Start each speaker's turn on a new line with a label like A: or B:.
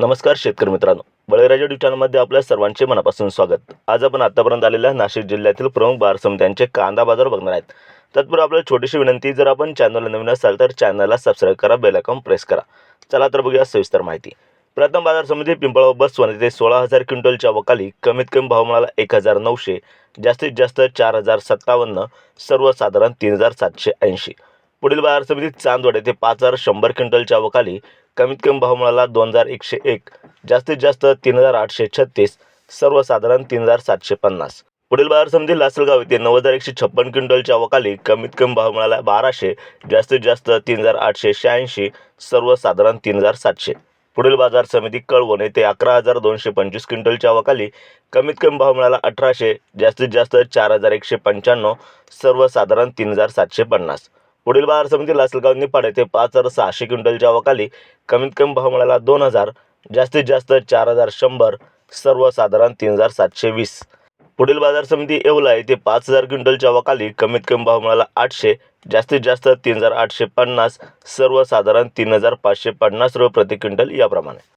A: नमस्कार शेतकरी मित्रांनो. बळीराजा न्यूज आपल्या सर्वांचे मनापासून स्वागत. आज आपण आतापर्यंत आलेल्या नाशिक जिल्ह्यातील प्रमुख बाजार समित्यांचे कांदा बाजार बघणार आहेत. तत्पूर्वी आपल्याला छोटीशी विनंती जर आपण चॅनलला नवीन असाल तर चॅनलला सबस्क्राईब करा बेलकॉम प्रेस करा. चला तर बघूया सविस्तर माहिती. प्रथम बाजार समिती पिंपळा बसवण येथे सोळा हजार क्विंटलच्या वकाली कमीत कमी भाव मिळाला एक हजार नऊशे जास्तीत जास्त चार हजार सत्तावन्न सर्वसाधारण तीन हजार सातशे ऐंशी. पुढील बाजार समितीत चांदवड येथे पाच हजार शंभर क्विंटलच्या वकाली कमीत कमी भाव मिळाला दोन हजार एकशे एक जास्तीत जास्त तीन हजार आठशे छत्तीस सर्वसाधारण तीन हजार सातशे पन्नास. पुढील बाजार समिती लासलगाव येथे नऊ हजार एकशे छप्पन क्विंटलच्या अवकाली कमीत कमी भाव मिळाला बाराशे जास्तीत जास्त तीन हजार आठशे शहाऐंशी सर्वसाधारण तीन हजार सातशे. पुढील बाजार समिती कळवण येथे अकरा हजार दोनशे पंचवीस क्विंटलच्या अवकाली कमीत कमी भाव मिळाला अठराशे जास्तीत जास्त चार हजार एकशे पंच्याण्णव सर्वसाधारण तीन हजार सातशे पन्नास. पुढील बाजार समिती लासलगाव निपाड येथे पाच हजार सहाशे क्विंटलच्या अवकाली कमीत कमी भाव मिळाला दोन हजार जास्तीत जास्त चार हजार शंभर सर्वसाधारण तीन हजार सातशे वीस. पुढील बाजार समिती येवला येथे पाच हजार क्विंटलच्या अवकाली कमीत कमी भाव मिळाला आठशे जास्तीत जास्त तीन हजार आठशे पन्नास सर्वसाधारण तीन हजार पाचशे पन्नास रुपये प्रति क्विंटल याप्रमाणे.